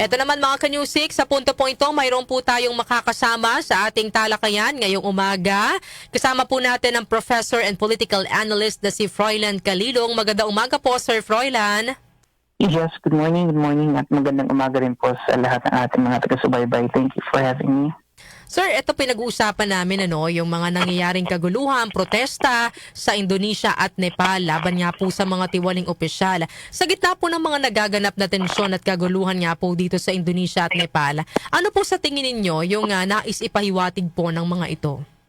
Ito naman mga kanyusik, sa punto po ito, mayroon po tayong makakasama sa ating talakayan ngayong umaga. Kasama po natin ang Professor and Political Analyst na si Froilan Kalilong. Maganda umaga po, Sir Froilan. Yes, good morning, good morning at magandang umaga rin po sa lahat ng ating mga taga-subaybay. Thank you for having me. Sir, ito pinag-uusapan namin ano, yung mga nangyayaring kaguluhan, protesta sa Indonesia at Nepal laban nga po sa mga tiwaling opisyal. Sa gitna po ng mga nagaganap na tensyon at kaguluhan nga po dito sa Indonesia at Nepal, ano po sa tingin ninyo yung ah, nais ipahiwatig po ng mga ito?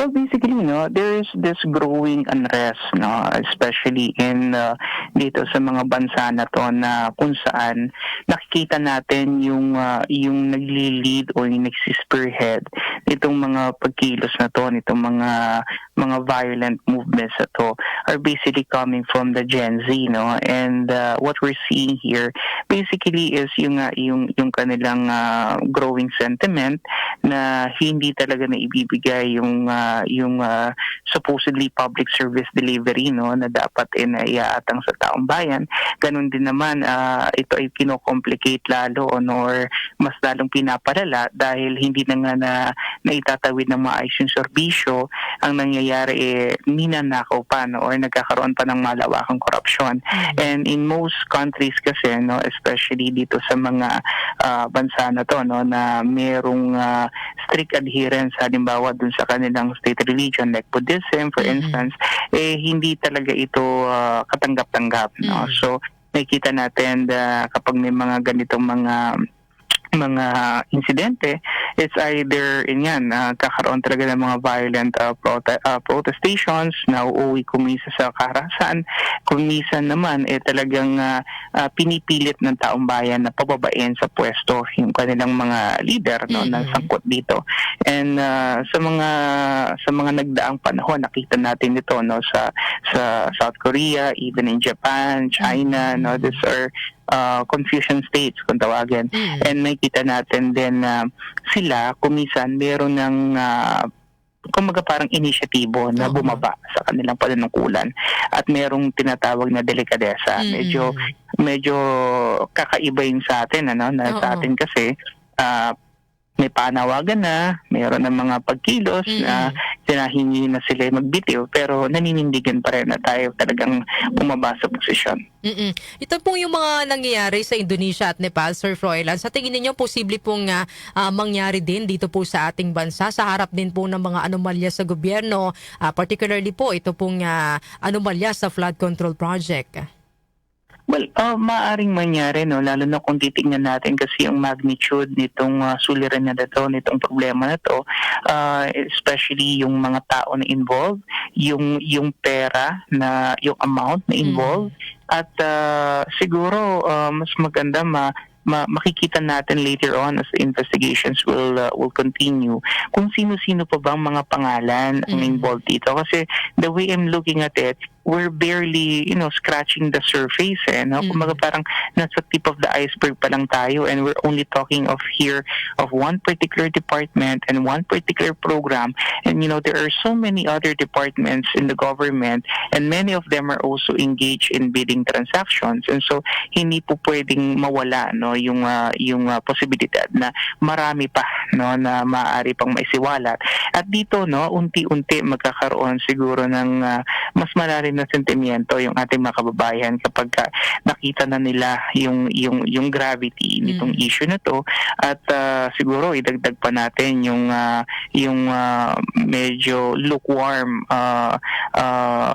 Well, basically, no, there is this growing unrest, no, especially in uh, dito sa mga bansa na to na kung saan nakikita natin yung uh, yung nagli-lead o yung nagsispearhead nitong mga pagkilos na to, nitong mga mga violent movements na to are basically coming from the Gen Z, no, and uh, what we're seeing here basically is yung uh, yung yung kanilang uh, growing sentiment na hindi talaga na ibibigay yung uh, yung uh, supposedly public service delivery no? Na dapat inaiatang sa taong bayan. Ganun din naman uh, ito ay kino-complicate lalo no, or mas lalong pinapalala dahil hindi na nga na naitatawid ng maayos yung serbisyo. Ang nangyayari eh ninanakaw pa no or nagkakaroon pa ng malawakang korupsyon and in most countries kasi no especially dito sa mga uh, bansa na to no na merong uh, strict adherence halimbawa dun sa kanilang state religion like Buddhism for Mhm. instance eh hindi talaga ito uh, katanggap-tanggap no Mhm. so nakikita natin na kapag may mga ganitong mga mga insidente it's either in yan uh, kakaroon talaga ng mga violent uh, prote- uh, protestations na uuwi kumisa sa karahasan kumisan naman eh talagang uh, uh, pinipilit ng taong bayan na pababain sa pwesto yung kanilang mga leader no na Mhm. sangkot dito. And uh, sa mga sa mga nagdaang panahon nakita natin ito no sa sa South Korea even in Japan China no these are uh, confusion states kung tawagin Mm. and nakita natin din na sila kumisan meron ng uh, kumaga parang inisyatibo na bumaba sa kanilang panunungkulan at merong tinatawag na delikadesa Mm. medyo medyo kakaiba yung sa atin ano na sa Oo. atin kasi ah, may panawagan na, mayroon ng mga pagkilos Mm. na sinahingi na sila magbitiw pero naninindigan pa rin na tayo talagang bumaba sa posisyon. Mm-mm. Ito pong yung mga nangyayari sa Indonesia at Nepal, Sir Froilan. Sa tingin ninyo, posible pong ah, ah, mangyari din dito po sa ating bansa sa harap din po ng mga anomalya sa gobyerno, ah, particularly po ito pong ah, anomalya sa flood control project. Well, uh, maaring mangyari, no? lalo na kung titingnan natin kasi yung magnitude nitong uh, suliran na to, nitong problema na to, uh, especially yung mga tao na involved, yung, yung pera, na yung amount na involved, at uh, siguro uh, mas maganda ma, ma- makikita natin later on as the investigations will uh, will continue kung sino-sino pa bang mga pangalan ang Mm. involved dito kasi the way I'm looking at it we're barely you know scratching the surface eh no? Mm. Kumbaga parang nasa tip of the iceberg pa lang tayo and we're only talking of here of one particular department and one particular program. And you know there are so many other departments in the government and many of them are also engaged in bidding transactions. And so hindi po pwedeng mawala no yung ah, yung ah, posibilidad na marami pa no na maaari pang maisiwalat. At dito no unti-unti magkakaroon siguro ng ah, mas malalim na sentimiento yung ating mga kababayan kapag ka nakita na nila yung yung yung gravity nitong Mm. issue na to at ah, siguro idagdag pa natin yung ah, yung ah, medyo lukewarm ah, ah,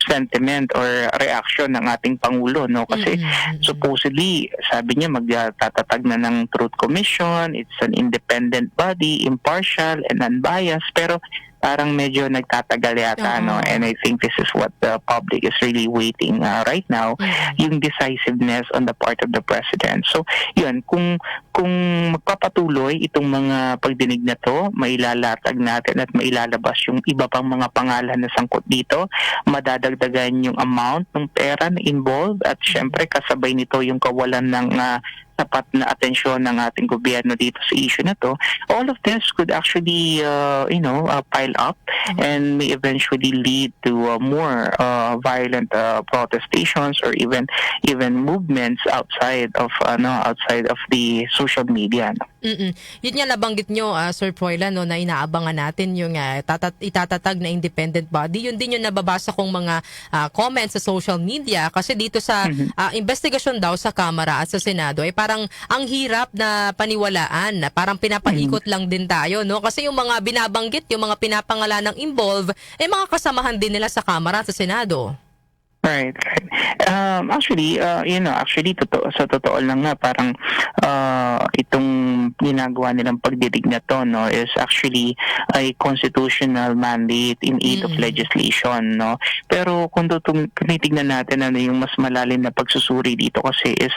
sentiment or reaction ng ating pangulo no kasi Mm-mm. supposedly sabi niya magtatatag na ng truth commission it's an independent body impartial and unbiased pero parang medyo nagtatagal yata Oo. no and I think this is what the public is really waiting uh, right now Mm-mm. yung decisiveness on the part of the president. So, yun, kung kung magpapatuloy itong mga pagdinig na to, mailalatag natin at mailalabas yung iba pang mga pangalan na sangkot dito, madadagdagan yung amount ng pera na involved at syempre kasabay nito yung kawalan ng ah, sapat na atensyon ng ating gobyerno dito sa issue na to, all of this could actually, uh, you know, uh, pile up and may eventually lead to uh, more uh, violent uh, protestations or even even movements outside of ano outside of the social media. no? Mm-mm. Yun nga nabanggit nyo, ah, Sir Froilan, no, na inaabangan natin yung ah, tatat- itatatag na independent body. Yun din yung nababasa kong mga ah, comments sa social media kasi dito sa ah, investigasyon daw sa Kamara at sa Senado ay parang ang hirap na paniwalaan, na parang pinapaikot lang din tayo. no Kasi yung mga binabanggit, yung mga pinapangalan ng involve, eh mga kasamahan din nila sa Kamara at sa Senado. Right, right. Um, actually, uh, you know, actually, totoo, sa totoo lang nga, parang uh, itong ginagawa nilang pagdidig na to, no, is actually a constitutional mandate in aid of Mm. legislation, no. Pero kung tinitignan natin ano yung mas malalim na pagsusuri dito kasi is,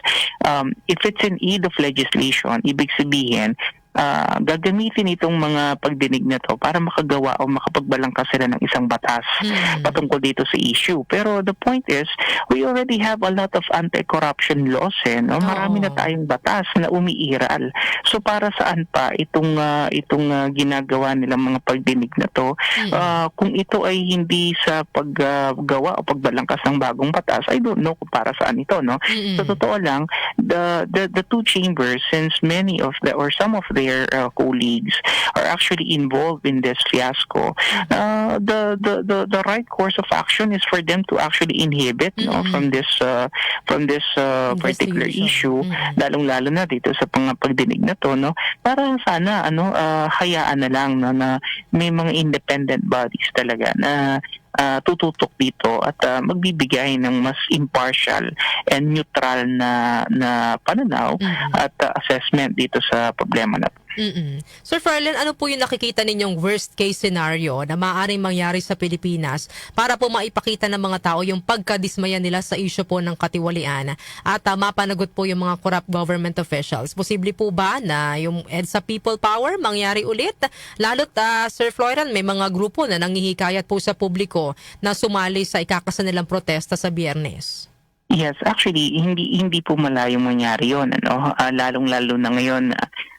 um, if it's in aid of legislation, ibig sabihin, ah, gagamitin itong mga pagdinig na to para makagawa o makapagbalangkas sila ng isang batas Mm. patungkol dito sa issue. Pero the point is, we already have a lot of anti-corruption laws eh, no? Marami na Oo. tayong batas na umiiral. So para saan pa itong ah, itong ah, ginagawa nilang mga pagdinig na to? Mm. Ah, kung ito ay hindi sa paggawa o pagbalangkas ng bagong batas, I don't know kung para saan ito, no? Mm-mm. Sa totoo lang, the, the the two chambers, since many of the or some of their uh, colleagues are actually involved in this fiasco, uh, the, the the the right course of action is for them to actually inhibit no Mhm. from this uh, from this uh, particular issue, Investigation. Mm. lalong-lalo na dito sa mga pagdinig na to, no? Para sana ano ah, hayaan na lang no, na may mga independent bodies talaga na ah, tututok dito at ah, magbibigay ng mas impartial and neutral na na pananaw Mm-mm. at ah, assessment dito sa problema na to. Mm-mm. Sir Farland, ano po yung nakikita ninyong worst case scenario na maaaring mangyari sa Pilipinas para po maipakita ng mga tao yung pagkadismaya nila sa issue po ng katiwalian at uh, mapanagot po yung mga corrupt government officials? Posible po ba na yung EDSA People Power mangyari ulit? Lalo't uh, Sir Floran, may mga grupo na nangihikayat po sa publiko na sumali sa ikakasa nilang protesta sa biyernes. Yes, actually hindi hindi po malayong mangyari 'yon ano. Ah, lalong-lalo na ngayon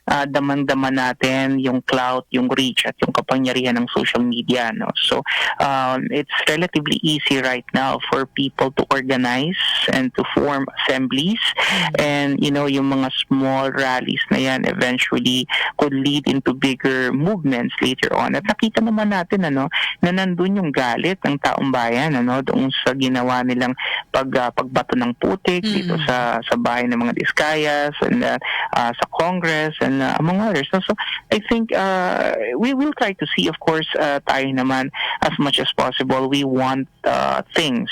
ah, damang-dama natin yung clout, yung reach at yung kapangyarihan ng social media no. So um, it's relatively easy right now for people to organize and to form assemblies and you know yung mga small rallies na yan eventually could lead into bigger movements later on. At nakita naman natin ano na nandun yung galit ng taong bayan ano doon sa ginawa nilang pag ah, pagbato ng putik Mm. dito sa sa bahay ng mga Diskayas and uh, ah, sa Congress and uh, among others. So, so I think uh, we will try to see of course uh, tayo naman as much as possible we want uh, things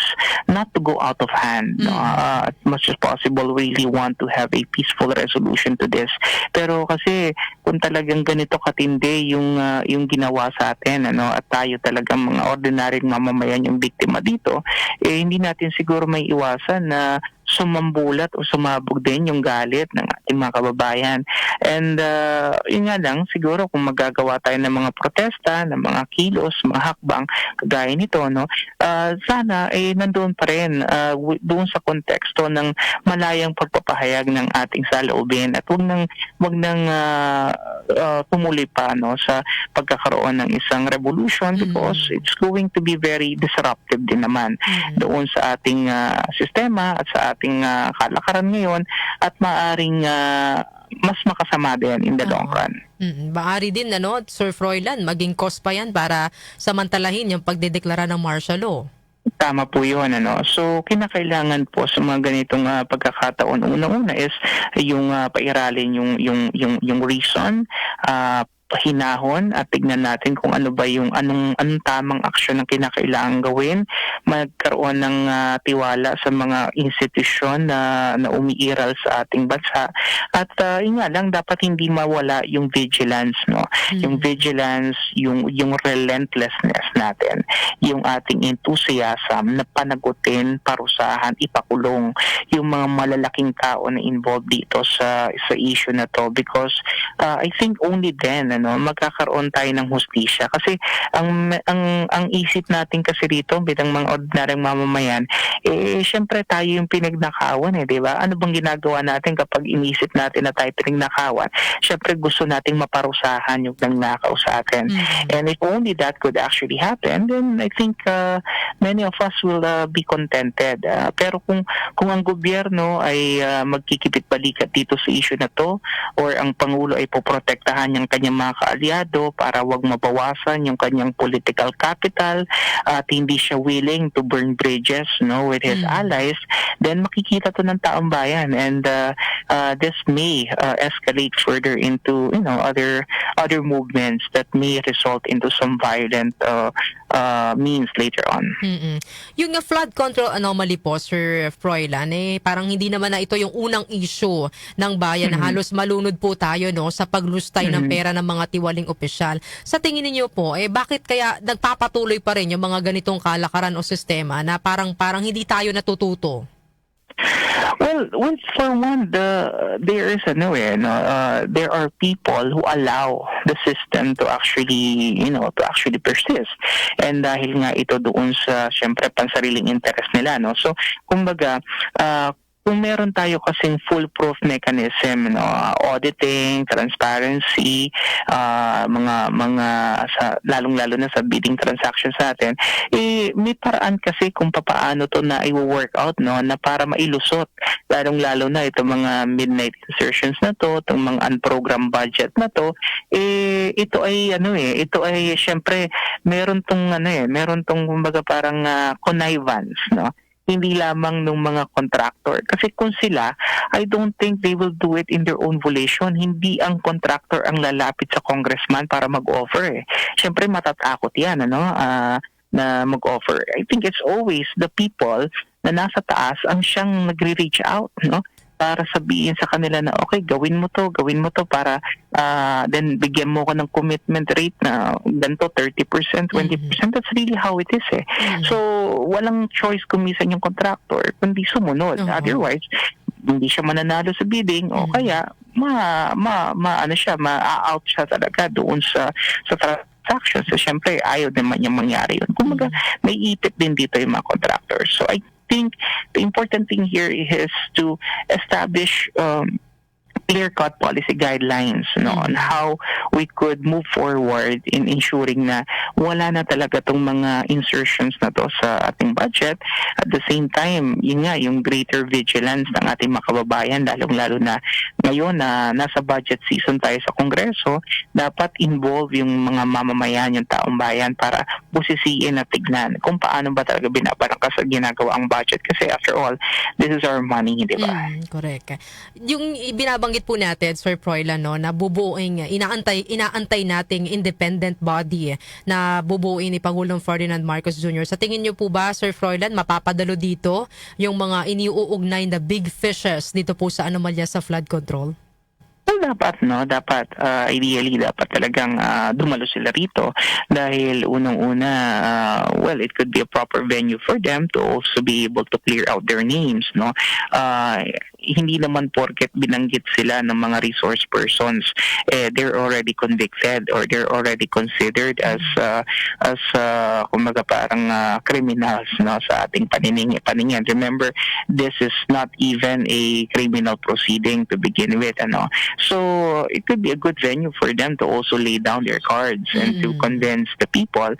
not to go out of hand. Mm. Uh, as much as possible we really want to have a peaceful resolution to this. Pero kasi kung talagang ganito katindi yung ah, yung ginawa sa atin ano at tayo talagang mga ordinaryong mamamayan yung biktima dito eh hindi natin siguro may iwasan na sumambulat o sumabog din yung galit ng ating mga kababayan. And uh, yun nga lang, siguro kung magagawa tayo ng mga protesta, ng mga kilos, mga hakbang, kagaya nito, no, uh, sana eh nandoon pa rin uh, doon sa konteksto ng malayang pagpapahayag ng ating saloobin at wag nang wag nang uh, uh, tumuloy pa no sa pagkakaroon ng isang revolution because Mm. it's going to be very disruptive din naman Mm. doon sa ating ah, sistema at sa ating ah, kalakaran ngayon at maaring ah, mas makasama din in the long Oo. run. Mm, Baari din ano, Sir Froilan, maging cause pa yan para samantalahin yung pagdedeklara ng martial law. Tama po yun. Ano? So, kinakailangan po sa mga ganitong ah, pagkakataon, una-una is yung ah, pairalin yung, yung, yung, yung reason, ah, hinahon at tignan natin kung ano ba yung anong anong tamang aksyon ang kinakailangan gawin. Magkaroon ng ah, tiwala sa mga institusyon na, na umiiral sa ating bansa. At ah, yun nga lang dapat hindi mawala yung vigilance no? Yung Mm. vigilance yung yung relentlessness natin. Yung ating enthusiasm na panagutin, parusahan, ipakulong yung mga malalaking tao na involved dito sa sa issue na to. Because uh, I think only then ano magkakaroon tayo ng hustisya kasi ang ang ang isip natin kasi rito bilang mga ordinaryong mamamayan, eh syempre tayo yung pinagnakawan eh, 'di ba? Ano bang ginagawa natin kapag inisip natin na tayo pinagnakawan? Syempre gusto nating maparusahan yung nangnakaw sa atin. Mm. And if only that could actually happen, then I think uh, many of us will uh, be contented. Uh, pero kung kung ang gobyerno ay uh, magkikipit balikat dito sa issue na to or ang pangulo ay poprotektahan yung kanyang mga kaalyado para wag mabawasan yung kanyang political capital at hindi siya willing to burn bridges no with his Mm. allies, then makikita to ng taong bayan and uh, uh, this may uh, escalate further into you know other other movements that may result into some violent uh, uh, means later on. Mm-mm. Yung uh, flood control anomaly po, Sir Froilan, eh, parang hindi naman na ito yung unang issue ng bayan na Mhm. halos malunod po tayo no, sa paglustay ng Mhm. pera ng mga tiwaling opisyal. Sa tingin niyo po, eh, bakit kaya nagpapatuloy pa rin yung mga ganitong kalakaran o sistema na parang parang hindi tayo natututo? Well, well, for one, the there is ano eh, no, uh, there are people who allow the system to actually, you know, to actually persist. And dahil nga ito doon sa, syempre, pansariling interest nila, no. So, kumbaga, uh, kung meron tayo kasing foolproof mechanism no auditing transparency uh, mga mga sa lalong lalo na sa bidding transactions natin eh may paraan kasi kung papaano to na i-work out no na para mailusot. Lalong lalo na itong mga midnight insertions na to itong mga unprogrammed budget na to eh ito ay ano eh ito ay syempre meron tong ano eh meron tong kumbaga parang uh, connivance no hindi lamang ng mga contractor. Kasi kung sila, I don't think they will do it in their own volition. Hindi ang contractor ang lalapit sa congressman para mag-offer. Eh. Siyempre matatakot yan, ano, ah, na mag-offer. I think it's always the people na nasa taas ang siyang nagre-reach out, no? Para sabihin sa kanila na okay gawin mo to gawin mo to para ah, then bigyan mo ko ng commitment rate na ganito 30% 20% that's really how it is eh Mm. So, walang choice kung minsan yung contractor, kundi sumunod. Oo. Otherwise, hindi siya mananalo sa bidding o Mhm. kaya ma, ma, ma ano siya, ma-out siya talaga doon sa sa transaction. So, syempre, ayaw naman yung mangyari yun. Kumbaga, may ipit din dito yung mga contractors. So, I think the important thing here is to establish um, clear-cut policy guidelines no, on how we could move forward in ensuring na wala na talaga tong mga insertions na to sa ating budget. At the same time, yun nga, yung greater vigilance ng ating mga kababayan, lalong-lalo na ngayon na nasa budget season tayo sa Kongreso, dapat involve yung mga mamamayan, yung taong bayan para busisiin at tignan kung paano ba talaga binabarangkas sa ginagawa ang budget. Kasi after all, this is our money, di ba? Mm, correct. Yung binabanggit po natin, Sir Froilan, no, na bubuing, inaantay, inaantay nating independent body na bubuin ni Pangulong Ferdinand Marcos Jr. Sa tingin niyo po ba, Sir Froilan, mapapadalo dito yung mga iniuugnay na big fishes dito po sa anomalya sa flood control? Well, dapat, no? Dapat, uh, ideally, dapat talagang uh, dumalo sila rito dahil unang-una, uh, well, it could be a proper venue for them to also be able to clear out their names, no? Uh, hindi naman porket binanggit sila ng mga resource persons, eh, they're already convicted or they're already considered as, uh, as uh, kumbaga parang uh, criminals, no? Sa ating panining, paningin. Remember, this is not even a criminal proceeding to begin with, ano? So it could be a good venue for them to also lay down their cards and to Mm. convince the people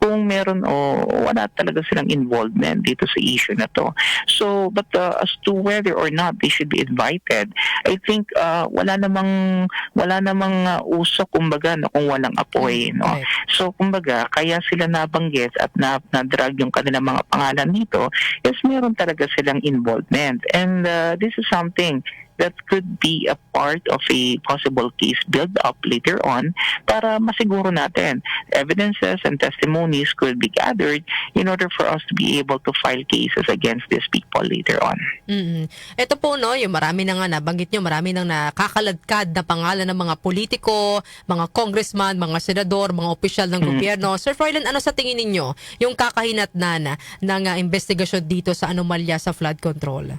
kung meron o wala talaga silang involvement dito sa issue na to. So but uh, as to whether or not they should be invited, I think uh, wala namang wala namang uh, usok kumbaga no, kung walang apoy no. Correct. So kumbaga kaya sila nabanggit at na na-drag yung kanilang mga pangalan dito is meron talaga silang involvement and uh, this is something that could be a part of a possible case build up later on para masiguro natin evidences and testimonies could be gathered in order for us to be able to file cases against these people later on. mm Ito po no, yung marami na nga nabanggit nyo, marami nang nakakaladkad na pangalan ng mga politiko, mga congressman, mga senador, mga opisyal ng Mhm. gobyerno. Sir Froilan, ano sa tingin ninyo yung kakahinatnan ng uh, investigasyon dito sa anomalya sa flood control?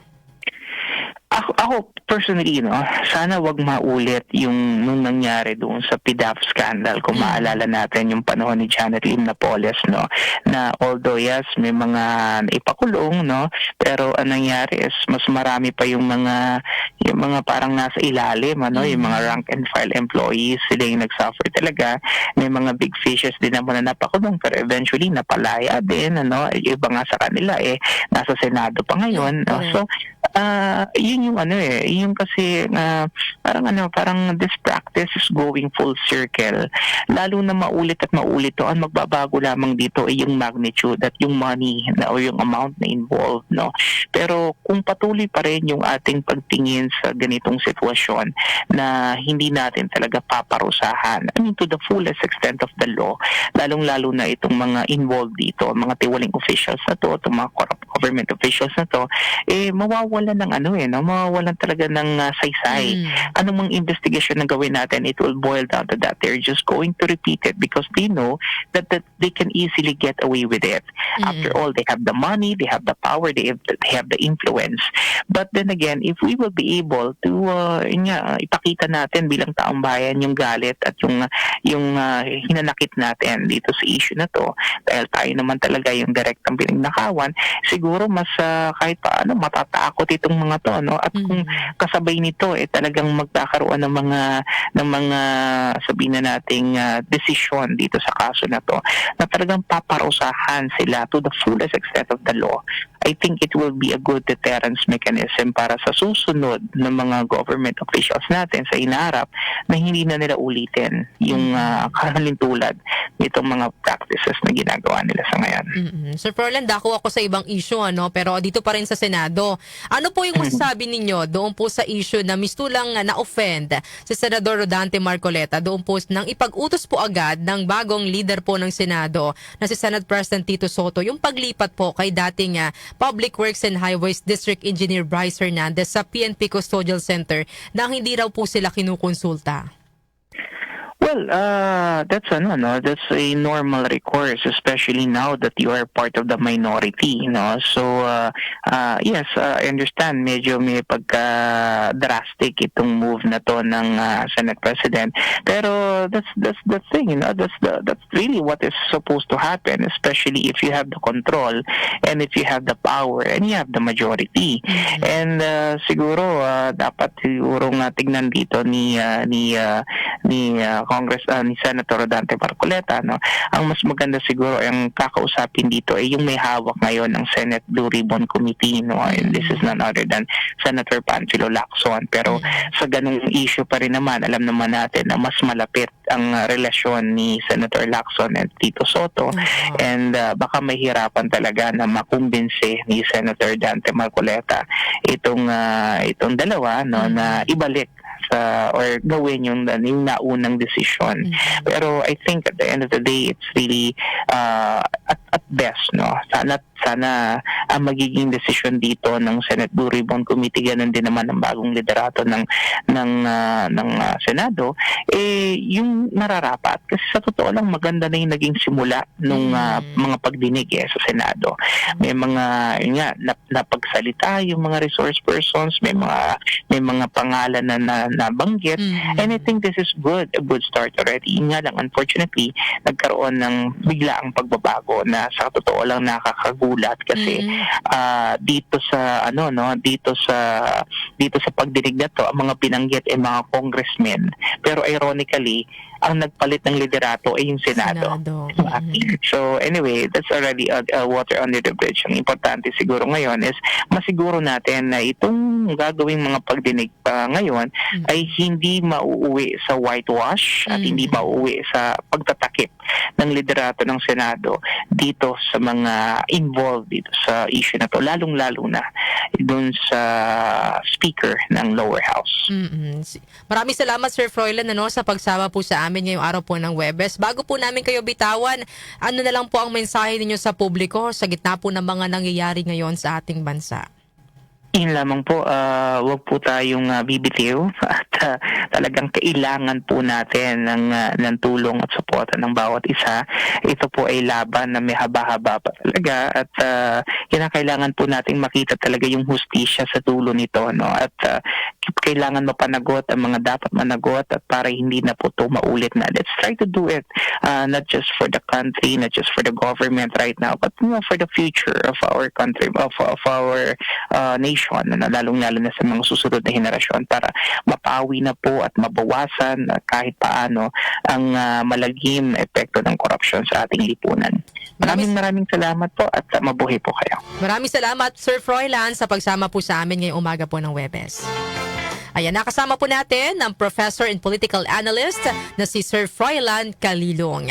Ako, ako personally, no, sana wag maulit yung nung nangyari doon sa PDAF scandal. Kung Mm. maalala natin yung panahon ni Janet Lim Napoles, no, na although yes, may mga ipakulong, no, pero ang nangyari is mas marami pa yung mga yung mga parang nasa ilalim, ano, yung mga Mm. rank and file employees, sila yung nagsuffer talaga. May mga big fishes din naman na napakulong, pero eventually napalaya din, ano, iba nga sa kanila eh nasa Senado pa ngayon. no? Correct. So, ah yun yung ano eh, yung kasi ah, parang ano, parang this practice is going full circle. Lalo na maulit at maulit to, ang magbabago lamang dito ay yung magnitude at yung money na, o yung amount na involved, no. Pero kung patuloy pa rin yung ating pagtingin sa ganitong sitwasyon na hindi natin talaga paparusahan, I mean to the fullest extent of the law, lalong-lalo na itong mga involved dito, mga tiwaling officials na to, itong mga corrupt government officials na to, eh mawawalan ng ano eh, no? Mawawalan talaga ng ah, saysay. Mm. Anong mga investigation na gawin natin, it will boil down to that. They're just going to repeat it because they know that, that they can easily get away with it. After Mm-mm. all, they have the money, they have the power, they have, they have the influence. But then again, if we will be able to uh, yun nga, uh, ipakita natin bilang taong bayan yung galit at yung yung uh, hinanakit natin dito sa issue na to dahil tayo naman talaga yung direktang pinagnakawan, siguro mas uh, kahit paano matatakot itong mga to no at kung kasabay nito eh talagang magkakaroon ng mga ng mga sabihin na nating ah, desisyon dito sa kaso na to na talagang paparusahan sila to the fullest extent of the law. I think it will be a good deterrence mechanism para sa susunod ng mga government officials natin sa inaharap na hindi na nila ulitin yung uh, kahalintulad nitong mga practices na ginagawa nila sa ngayon. Mm-mm. Sir Froland, dako ako sa ibang issue, ano, pero dito pa rin sa Senado. Ano po yung masasabi ninyo doon po sa issue na mistulang na-offend si Senador Rodante Marcoleta doon po nang ipag-utos po agad ng bagong leader po ng Senado na si Senate President Tito Soto yung paglipat po kay dating ah, Public Works and Highways District Engineer Bryce Hernandez sa PNP Custodial Center na hindi raw po sila kinukonsulta. Well, uh, that's ano, no? That's a normal recourse, especially now that you are part of the minority, no? So, uh, uh, yes, uh, I understand medyo may pagka-drastic itong move na to ng uh, Senate President. Pero that's that's the thing, you know? That's the that's really what is supposed to happen, especially if you have the control and if you have the power and you have the majority. And uh, siguro uh, dapat siguro nga tignan dito ni uh, ni uh, ni uh, Congress uh, ni Senator Rodante Marcoleta no? Ang mas maganda siguro ang kakausapin dito ay yung may hawak ngayon ng Senate Blue Ribbon Committee no? And this is none other than Senator Panfilo Lacson. Pero sa ganung issue pa rin naman alam naman natin na mas malapit ang uh, relasyon ni Senator Lacson at Tito Soto. Oo. and uh, baka mahirapan talaga na makumbinse ni Senator Dante Marcoleta itong uh, itong dalawa no? Mhm. na ibalik sa or gawin yung, yung naunang desisyon. Mm. Pero I think at the end of the day it's really uh, at, at best no. Sana sana ang magiging desisyon dito ng Senate Blue Ribbon Committee ganun din naman ang bagong liderato ng ng ah, ng ah, Senado eh yung nararapat kasi sa totoo lang maganda na yung naging simula nung ah, Mm. mga pagdinig eh, sa Senado. May mga yun nga nap- napagsalita yung mga resource persons, may mga may mga pangalan na, na nabanggit Mm. And I think this is good, a good start already. Yun nga lang, unfortunately, nagkaroon ng biglaang pagbabago na sa totoo lang nakakagulat kasi Mm. ah, dito sa ano no, dito sa dito sa pagdinig na to, ang mga binanggit ay mga congressmen. Pero ironically, ang nagpalit ng liderato ay yung Senado. Senado. Diba? Mm. So anyway, that's already uh, uh, water under the bridge. Ang importante siguro ngayon is masiguro natin na itong gagawing mga pagdinig pa ngayon Mm. ay hindi mauuwi sa whitewash at Mm. hindi mauuwi sa pagtatakip ng liderato ng Senado dito sa mga involved dito sa issue na to, lalong-lalo na dun sa speaker ng lower house. mm Si- Maraming salamat Sir Froilan ano, sa pagsama po sa amin ngayong araw po ng Webes. Bago po namin kayo bitawan, ano na lang po ang mensahe ninyo sa publiko sa gitna po ng mga nangyayari ngayon sa ating bansa? Yun lamang po, ah, wag po tayong ah, bibitiw at ah, talagang kailangan po natin ng, ah, ng tulong at suporta ng bawat isa. Ito po ay laban na may haba-haba pa talaga at uh, kinakailangan po nating makita talaga yung hustisya sa dulo nito. No? At ah, kailangan mapanagot ang mga dapat managot at para hindi na po ito maulit na. Let's try to do it uh, not just for the country, not just for the government right now, but you know, for the future of our country, of, of our uh, nation, na lalong-lalo na sa mga susunod na henerasyon para mapawi na po at mabawasan uh, kahit paano ang uh, malagim epekto ng korupsyon sa ating lipunan. Maraming maraming salamat po at uh, mabuhay po kayo. Maraming salamat Sir Froilan sa pagsama po sa amin ngayong umaga po ng Webes. Ayan, nakasama po natin ang Professor and Political Analyst na si Sir Froilan Kalilong.